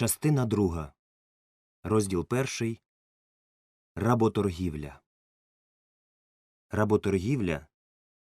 Частина друга. Розділ перший. Работоргівля. Работоргівля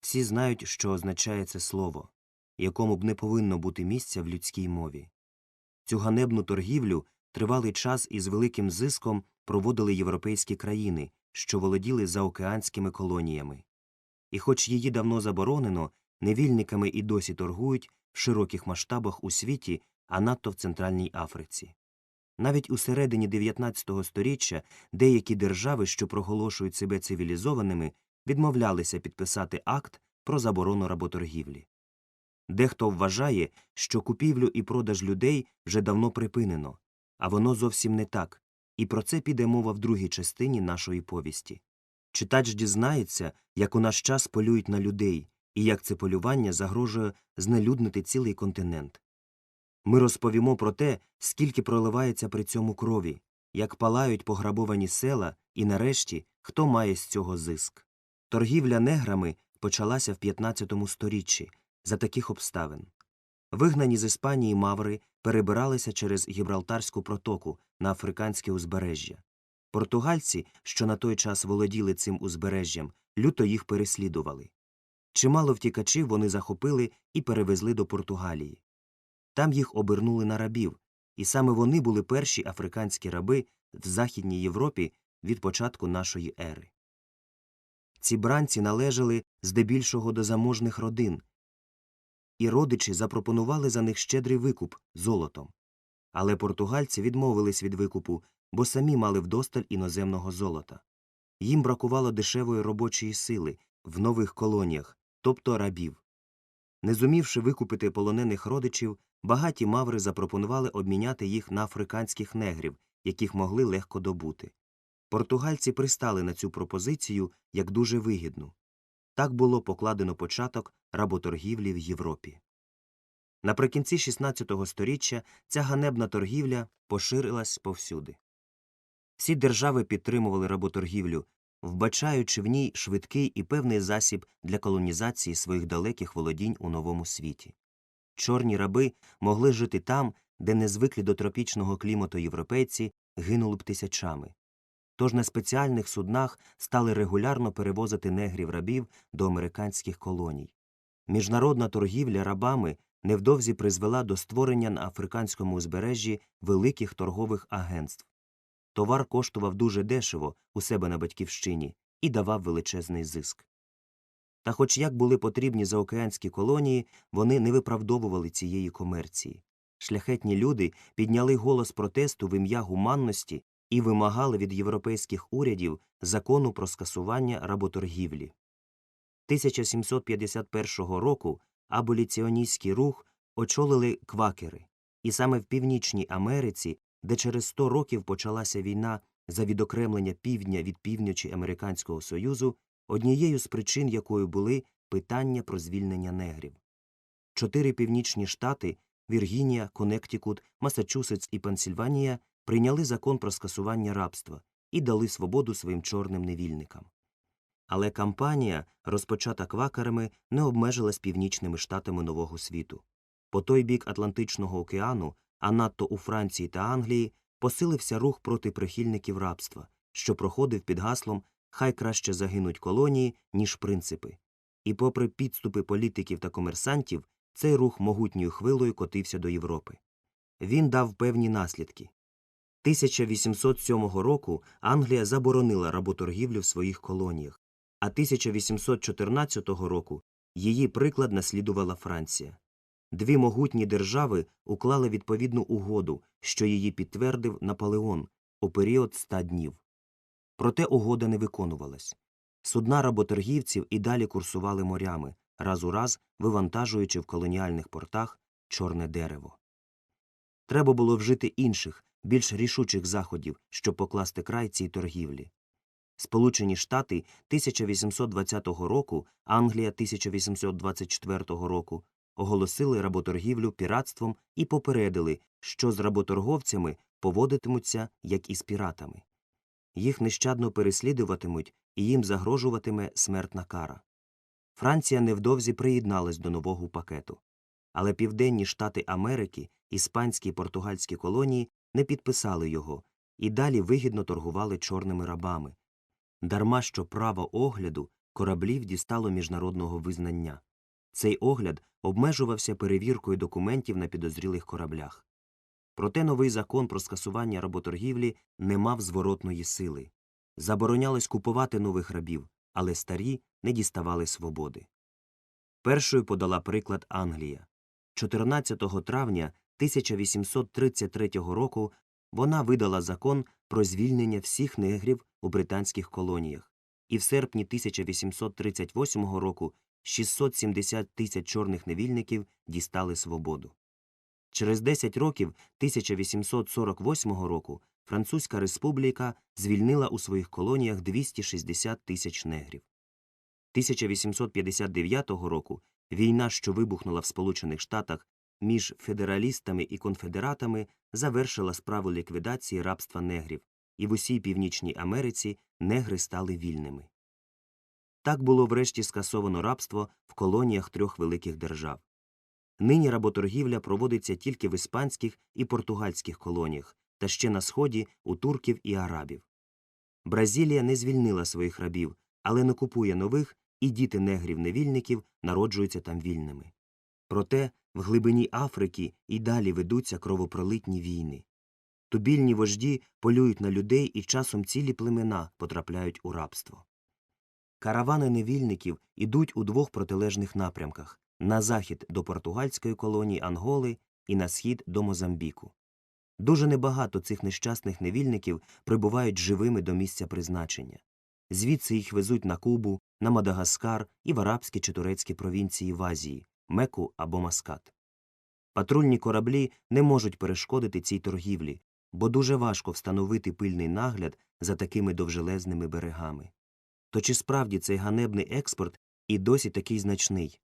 всі знають, що означає це слово, якому б не повинно бути місця в людській мові. Цю ганебну торгівлю тривалий час із великим зиском проводили європейські країни, що володіли заокеанськими колоніями. І хоч її давно заборонено, невільниками і досі торгують в широких масштабах у світі, а надто в Центральній Африці. Навіть у середині 19 століття деякі держави, що проголошують себе цивілізованими, відмовлялися підписати акт про заборону работоргівлі. Дехто вважає, що купівлю і продаж людей вже давно припинено, а воно зовсім не так, і про це піде мова в другій частині нашої повісті. Читач дізнається, як у наш час полюють на людей, і як це полювання загрожує знелюднити цілий континент. Ми розповімо про те, скільки проливається при цьому крові, як палають пограбовані села і, нарешті, хто має з цього зиск. Торгівля неграми почалася в 15 сторіччі за таких обставин. Вигнані з Іспанії маври перебиралися через Гібралтарську протоку на африканське узбережжя. Португальці, що на той час володіли цим узбережжям, люто їх переслідували. Чимало втікачів вони захопили і перевезли до Португалії. Там їх обернули на рабів, і саме вони були перші африканські раби в Західній Європі від початку нашої ери. Ці бранці належали здебільшого до заможних родин, і родичі запропонували за них щедрий викуп золотом. Але португальці відмовились від викупу, бо самі мали вдосталь іноземного золота. Їм бракувало дешевої робочої сили в нових колоніях, тобто рабів. Не зумівши викупити полонених родичів, багаті маври запропонували обміняти їх на африканських негрів, яких могли легко добути. Португальці пристали на цю пропозицію як дуже вигідну. Так було покладено початок работоргівлі в Європі. Наприкінці XVI століття ця ганебна торгівля поширилась повсюди. Всі держави підтримували работоргівлю, вбачаючи в ній швидкий і певний засіб для колонізації своїх далеких володінь у новому світі. Чорні раби могли жити там, де не звиклі до тропічного клімату європейці гинули б тисячами. Тож на спеціальних суднах стали регулярно перевозити негрів рабів до американських колоній. Міжнародна торгівля рабами невдовзі призвела до створення на африканському узбережжі великих торгових агентств. Товар коштував дуже дешево у себе на батьківщині і давав величезний зиск. Та хоч як були потрібні заокеанські колонії, вони не виправдовували цієї комерції. Шляхетні люди підняли голос протесту в ім'я гуманності і вимагали від європейських урядів закону про скасування работоргівлі. 1751 року аболіціоністський рух очолили квакери, і саме в Північній Америці, де через 100 років почалася війна за відокремлення півдня від півночі Американського Союзу, однією з причин якої були питання про звільнення негрів. Чотири північні штати Віргінія, Коннектикут, Масачусетс і Пенсільванія прийняли закон про скасування рабства і дали свободу своїм чорним невільникам. Але кампанія, розпочата квакерами, не обмежилась північними штатами Нового світу. По той бік Атлантичного океану, а надто у Франції та Англії, посилився рух проти прихильників рабства, що проходив під гаслом Хай краще загинуть колонії, ніж принципи. І, попри підступи політиків та комерсантів, цей рух могутньою хвилою котився до Європи. Він дав певні наслідки. 1807 року Англія заборонила работоргівлю в своїх колоніях, а 1814 року її приклад наслідувала Франція. Дві могутні держави уклали відповідну угоду, що її підтвердив Наполеон у період ста днів. Проте угода не виконувалась. Судна работоргівців і далі курсували морями, раз у раз вивантажуючи в колоніальних портах чорне дерево. Треба було вжити інших, більш рішучих заходів, щоб покласти край цій торгівлі. Сполучені Штати 1820 року, Англія 1824 року оголосили работоргівлю піратством і попередили, що з работорговцями поводитимуться, як і з піратами. Їх нещадно переслідуватимуть і їм загрожуватиме смертна кара. Франція невдовзі приєдналась до нового пакету. але південні штати Америки, іспанські і португальські колонії не підписали його і далі вигідно торгували чорними рабами. Дарма що право огляду кораблів дістало міжнародного визнання. Цей огляд обмежувався перевіркою документів на підозрілих кораблях. Проте новий закон про скасування работоргівлі не мав зворотної сили. Заборонялось купувати нових рабів, але старі не діставали свободи. Першою подала приклад Англія. 14 травня 1833 року вона видала закон про звільнення всіх негрів у британських колоніях, і в серпні 1838 року 670 тисяч чорних невільників дістали свободу. Через 10 років 1848 року Французька республіка звільнила у своїх колоніях 260 тисяч негрів. 1859 року війна, що вибухнула в Сполучених Штатах між федералістами і конфедератами, завершила справу ліквідації рабства негрів, і в усій Північній Америці негри стали вільними. Так було врешті скасовано рабство в колоніях трьох великих держав. Нині работоргівля проводиться тільки в іспанських і португальських колоніях, та ще на сході у турків і арабів. Бразилія не звільнила своїх рабів, але не купує нових, і діти негрів-невільників народжуються там вільними. Проте в глибині Африки і далі ведуться кровопролитні війни. Тубільні вожді полюють на людей і часом цілі племена потрапляють у рабство. Каравани невільників ідуть у двох протилежних напрямках на захід до португальської колонії Анголи і на схід до Мозамбіку. Дуже небагато цих нещасних невільників прибувають живими до місця призначення. Звідси їх везуть на Кубу, на Мадагаскар і в арабські чи турецькі провінції в Азії, Меку або Маскат. Патрульні кораблі не можуть перешкодити цій торгівлі, бо дуже важко встановити пильний нагляд за такими довжелезними берегами. То чи справді цей ганебний експорт і досі такий значний?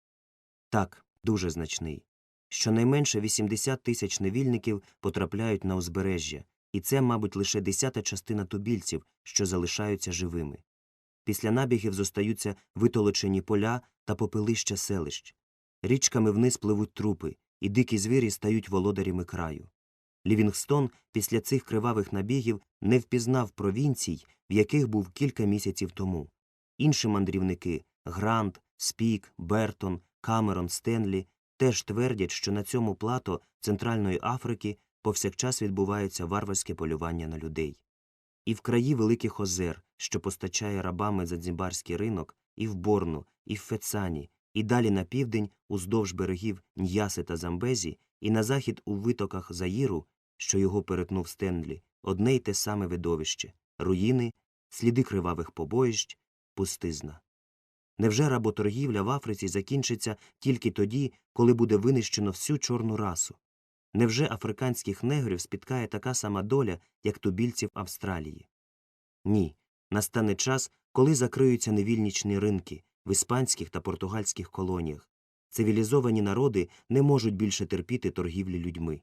Так, дуже значний. Щонайменше 80 тисяч невільників потрапляють на узбережжя, і це, мабуть, лише десята частина тубільців, що залишаються живими. Після набігів зостаються витолочені поля та попелища селищ. Річками вниз пливуть трупи, і дикі звірі стають володарями краю. Лівінгстон після цих кривавих набігів не впізнав провінцій, в яких був кілька місяців тому. Інші мандрівники Грант, Спік, Бертон, Камерон, Стенлі теж твердять, що на цьому плато Центральної Африки повсякчас відбувається варварське полювання на людей. І в краї Великих Озер, що постачає рабами Задзібарський ринок, і в Борну, і в Фецані, і далі на південь уздовж берегів Ньяси та Замбезі, і на захід у витоках Заїру, що його перетнув Стенлі, одне й те саме видовище руїни, сліди кривавих побоїщ, пустизна. Невже работоргівля в Африці закінчиться тільки тоді, коли буде винищено всю чорну расу? Невже африканських негрів спіткає така сама доля, як тубільців Австралії? Ні. Настане час, коли закриються невільничні ринки в іспанських та португальських колоніях. Цивілізовані народи не можуть більше терпіти торгівлі людьми.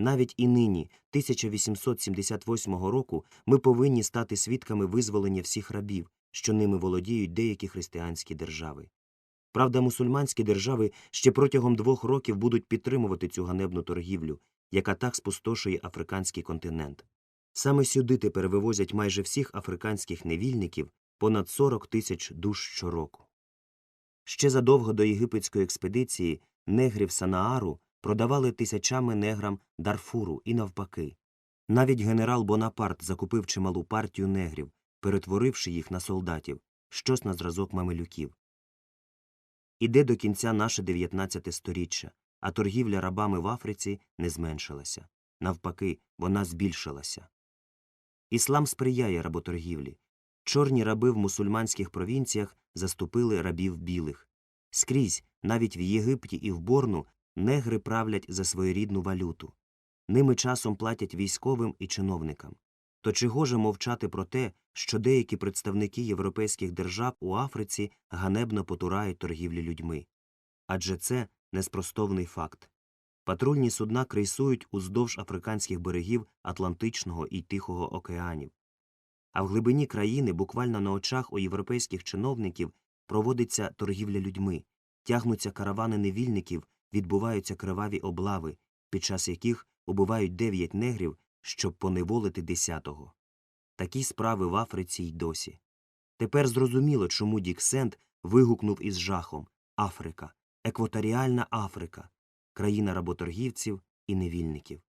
Навіть і нині, 1878 року, ми повинні стати свідками визволення всіх рабів, що ними володіють деякі християнські держави. Правда, мусульманські держави ще протягом двох років будуть підтримувати цю ганебну торгівлю, яка так спустошує африканський континент. Саме сюди тепер вивозять майже всіх африканських невільників понад 40 тисяч душ щороку. Ще задовго до єгипетської експедиції негрів Санаару продавали тисячами неграм Дарфуру і навпаки. Навіть генерал Бонапарт закупив чималу партію негрів, перетворивши їх на солдатів, щось на зразок мамилюків. Іде до кінця наше 19 сторіччя, а торгівля рабами в Африці не зменшилася. Навпаки, вона збільшилася. Іслам сприяє работоргівлі. Чорні раби в мусульманських провінціях заступили рабів білих. Скрізь, навіть в Єгипті і в Борну, негри правлять за своєрідну валюту. Ними часом платять військовим і чиновникам. То чи гоже мовчати про те, що деякі представники європейських держав у Африці ганебно потурають торгівлі людьми? Адже це неспростовний факт. Патрульні судна крейсують уздовж африканських берегів Атлантичного і Тихого океанів. А в глибині країни, буквально на очах у європейських чиновників, проводиться торгівля людьми, тягнуться каравани невільників відбуваються криваві облави, під час яких убивають дев'ять негрів, щоб поневолити десятого. Такі справи в Африці й досі. Тепер зрозуміло, чому Дік Сент вигукнув із жахом Африка, екваторіальна Африка, країна работоргівців і невільників.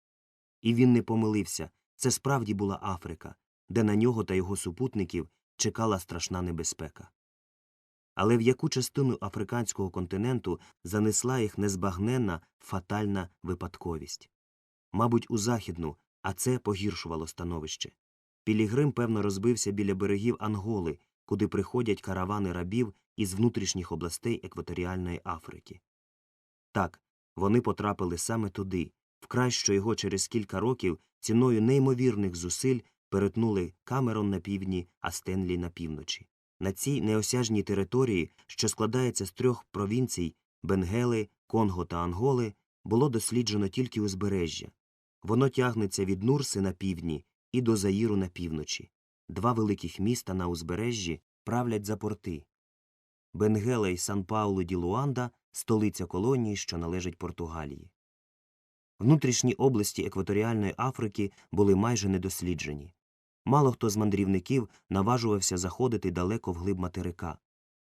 І він не помилився це справді була Африка, де на нього та його супутників чекала страшна небезпека. Але в яку частину африканського континенту занесла їх незбагненна фатальна випадковість? Мабуть, у західну, а це погіршувало становище. Пілігрим, певно, розбився біля берегів Анголи, куди приходять каравани рабів із внутрішніх областей екваторіальної Африки. Так, вони потрапили саме туди, вкрай що його через кілька років ціною неймовірних зусиль перетнули Камерон на півдні, а Стенлі на півночі. На цій неосяжній території, що складається з трьох провінцій Бенгели, Конго та Анголи, було досліджено тільки узбережжя. Воно тягнеться від Нурси на півдні і до Заїру на півночі. Два великих міста на узбережжі правлять за порти. Бенгела і Сан Паулу ді Луанда – столиця колонії, що належить Португалії. Внутрішні області екваторіальної Африки були майже недосліджені. Мало хто з мандрівників наважувався заходити далеко вглиб материка.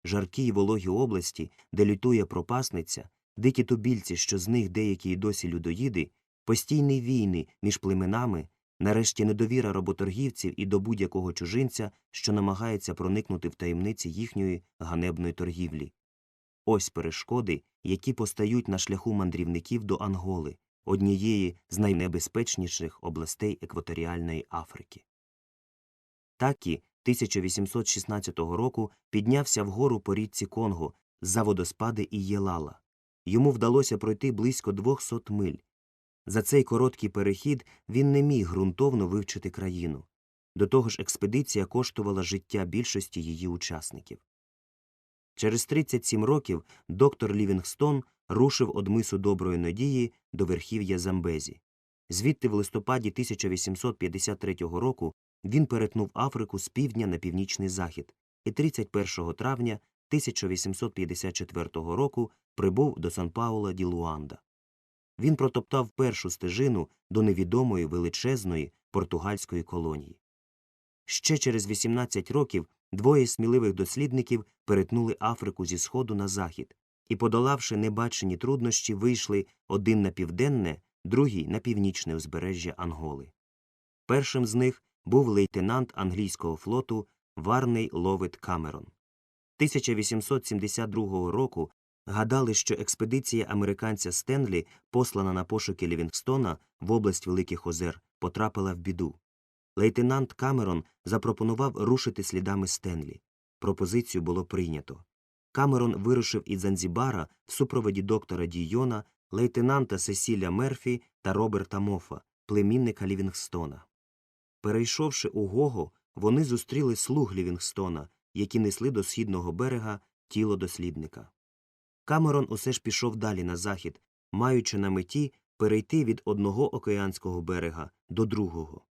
Жаркі й вологі області, де лютує пропасниця, дикі тубільці, що з них деякі й досі людоїди, постійні війни між племенами, нарешті недовіра работоргівців і до будь-якого чужинця, що намагається проникнути в таємниці їхньої ганебної торгівлі. Ось перешкоди, які постають на шляху мандрівників до Анголи, однієї з найнебезпечніших областей екваторіальної Африки. Такі 1816 року піднявся вгору по річці Конго за водоспади і Єлала. Йому вдалося пройти близько 200 миль. За цей короткий перехід він не міг ґрунтовно вивчити країну. До того ж експедиція коштувала життя більшості її учасників. Через 37 років доктор Лівінгстон рушив од мису Доброї Надії до верхів'я Замбезі. Звідти в листопаді 1853 року він перетнув Африку з півдня на північний захід і 31 травня 1854 року прибув до Сан-Паула ді Луанда. Він протоптав першу стежину до невідомої величезної португальської колонії. Ще через 18 років двоє сміливих дослідників перетнули Африку зі сходу на захід і, подолавши небачені труднощі, вийшли один на південне, другий на північне узбережжя Анголи. Першим з них був лейтенант англійського флоту Варней Ловит Камерон. 1872 року гадали, що експедиція американця Стенлі, послана на пошуки Лівінгстона в область Великих Озер, потрапила в біду. Лейтенант Камерон запропонував рушити слідами Стенлі. Пропозицію було прийнято. Камерон вирушив із Занзібара в супроводі доктора Дійона, лейтенанта Сесіля Мерфі та Роберта Мофа, племінника Лівінгстона. Перейшовши у Гого, вони зустріли слуг Лівінгстона, які несли до східного берега тіло дослідника. Камерон усе ж пішов далі на захід, маючи на меті перейти від одного океанського берега до другого.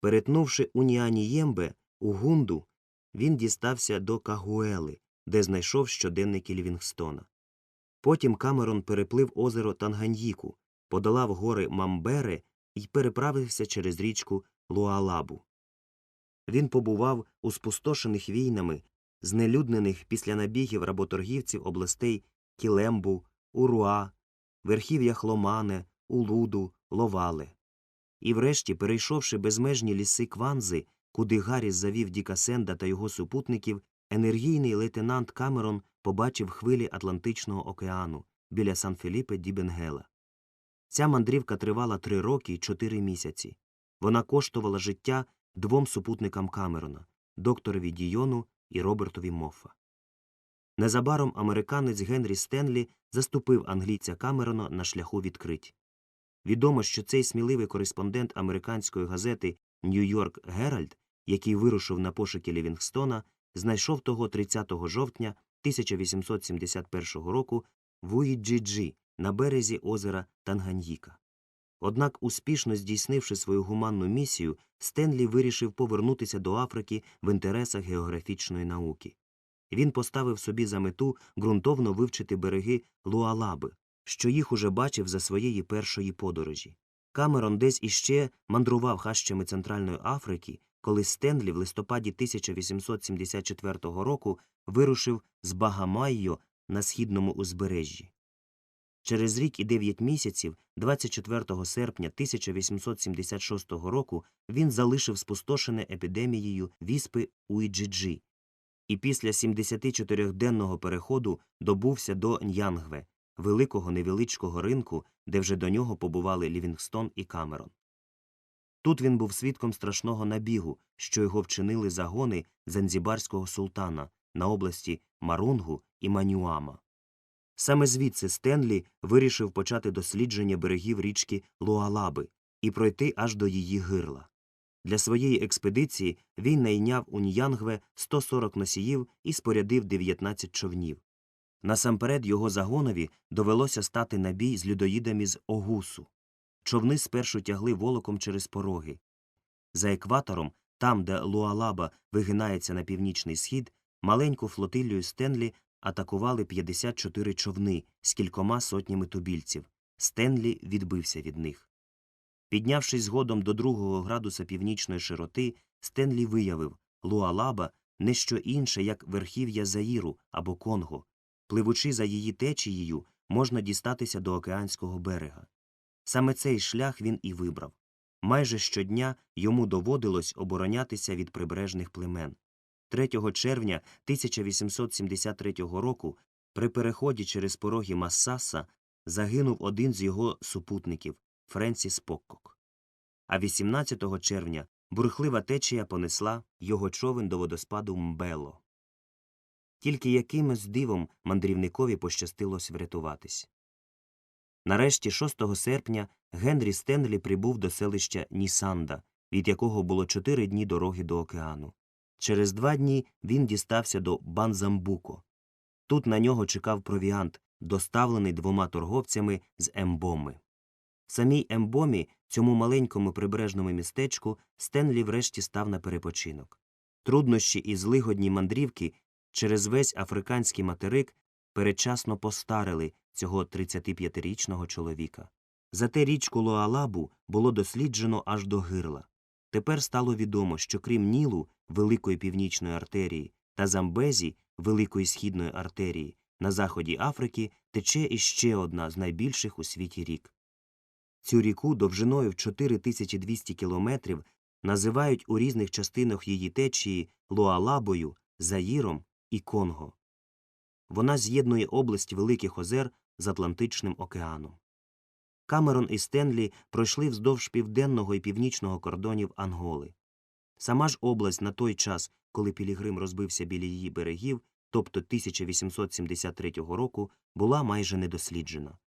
Перетнувши Уніаніємбе у Гунду, він дістався до Кагуели, де знайшов щоденники Лівінгстона. Потім Камерон переплив озеро Танганьїку, подолав гори Мамбере і переправився через річку Луалабу. Він побував у спустошених війнами, знелюднених після набігів работоргівців областей Кілембу, Уруа, верхів'я Хломане, Улуду, Ловале. І врешті, перейшовши безмежні ліси Кванзи, куди Гарріс завів Діка Сенда та його супутників, енергійний лейтенант Камерон побачив хвилі Атлантичного океану біля Сан-Філіпе ді Бенгела. Ця мандрівка тривала три роки й чотири місяці. Вона коштувала життя двом супутникам Камерона – докторові Дійону і Робертові Моффа. Незабаром американець Генрі Стенлі заступив англійця Камерона на шляху відкрить. Відомо, що цей сміливий кореспондент американської газети Нью-Йорк Геральд, який вирушив на пошуки Лівінгстона, знайшов того 30 жовтня 1871 року в Уїджі на березі озера Танганьїка. Однак, успішно здійснивши свою гуманну місію, Стенлі вирішив повернутися до Африки в інтересах географічної науки. Він поставив собі за мету ґрунтовно вивчити береги Луалаби, що їх уже бачив за своєї першої подорожі. Камерон десь іще мандрував хащами Центральної Африки, коли Стенлі в листопаді 1874 року вирушив з Багамайо на східному узбережжі. Через рік і дев'ять місяців, 24 серпня 1876 року, він залишив спустошене епідемією віспи Уіджиджі і після 74-денного переходу добувся до Н'янгве, великого невеличкого ринку, де вже до нього побували Лівінгстон і Камерон. Тут він був свідком страшного набігу, що його вчинили загони занзібарського султана на області Марунгу і Манюама. Саме звідси Стенлі вирішив почати дослідження берегів річки Луалаби і пройти аж до її гирла. Для своєї експедиції він найняв у Ньянгве 140 носіїв і спорядив 19 човнів. Насамперед його загонові довелося стати на бій з людоїдами з Огусу. Човни спершу тягли волоком через пороги. За екватором, там, де Луалаба вигинається на північний схід, маленьку флотилію Стенлі атакували 54 човни з кількома сотнями тубільців. Стенлі відбився від них. Піднявшись згодом до другого градуса північної широти, Стенлі виявив Луалаба не що інше, як верхів'я Заїру або Конго. Пливучи за її течією, можна дістатися до океанського берега. Саме цей шлях він і вибрав. Майже щодня йому доводилось оборонятися від прибережних племен. 3 червня 1873 року при переході через пороги Массаса загинув один з його супутників Френсіс Поккок. А 18 червня бурхлива течія понесла його човен до водоспаду Мбело. Тільки якимось дивом мандрівникові пощастилось врятуватись. Нарешті 6 серпня Генрі Стенлі прибув до селища Нісанда, від якого було чотири дні дороги до океану. Через два дні він дістався до Банзамбуко. Тут на нього чекав провіант, доставлений двома торговцями з Ембоми. В самій Ембомі, цьому маленькому прибережному містечку, Стенлі врешті став на перепочинок. Труднощі і злигодні мандрівки через весь африканський материк передчасно постарили цього 35-річного чоловіка. Зате річку Лоалабу було досліджено аж до гирла. Тепер стало відомо, що крім Нілу, великої північної артерії, та Замбезі, великої східної артерії, на заході Африки тече іще одна з найбільших у світі рік. Цю ріку довжиною в 4200 кілометрів називають у різних частинах її течії Луалабою, Заїром і Конго. Вона з'єднує область Великих озер з Атлантичним океаном. Камерон і Стенлі пройшли вздовж південного і північного кордонів Анголи. Сама ж область на той час, коли Пілігрим розбився біля її берегів, тобто 1873 року, була майже недосліджена.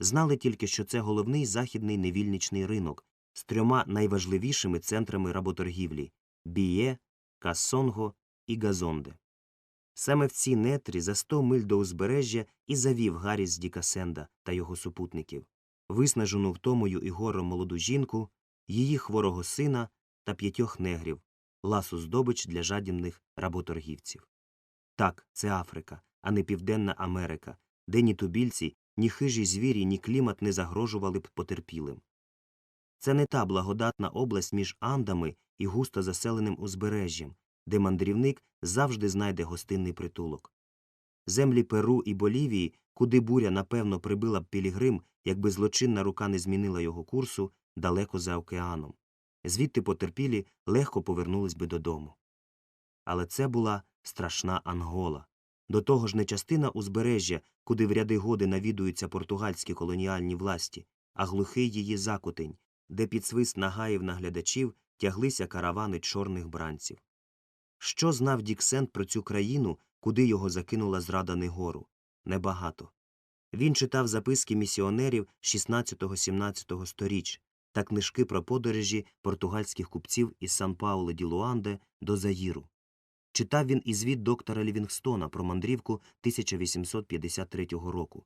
Знали тільки, що це головний західний невільничний ринок з трьома найважливішими центрами работоргівлі Біє, Кассонго і Газонде. Саме в ці нетрі за 100 миль до узбережжя і завів Гарріс Дікасенда та його супутників, виснажену втомою і гором молоду жінку, її хворого сина та п'ятьох негрів, ласу здобич для жадібних работоргівців. Так, це Африка, а не Південна Америка, де ні тубільці, ні хижі звірі, ні клімат не загрожували б потерпілим. Це не та благодатна область між Андами і густо заселеним узбережжям, де мандрівник завжди знайде гостинний притулок. Землі Перу і Болівії, куди буря напевно прибила б Пілігрим, якби злочинна рука не змінила його курсу далеко за океаном. Звідти потерпілі легко повернулись би додому. Але це була страшна Ангола. До того ж не частина узбережжя, куди в ряди годи навідуються португальські колоніальні власті, а глухий її закутень, де під свист нагаїв наглядачів тяглися каравани чорних бранців. Що знав Діксент про цю країну, куди його закинула зрада Негору? Небагато. Він читав записки місіонерів 16-17 сторіч та книжки про подорожі португальських купців із сан пауло ді Луанде до Заїру. Читав він і звіт доктора Лівінгстона про мандрівку 1853 року.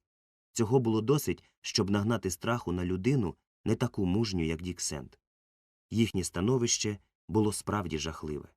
Цього було досить, щоб нагнати страху на людину не таку мужню, як Діксент. Їхнє становище було справді жахливе.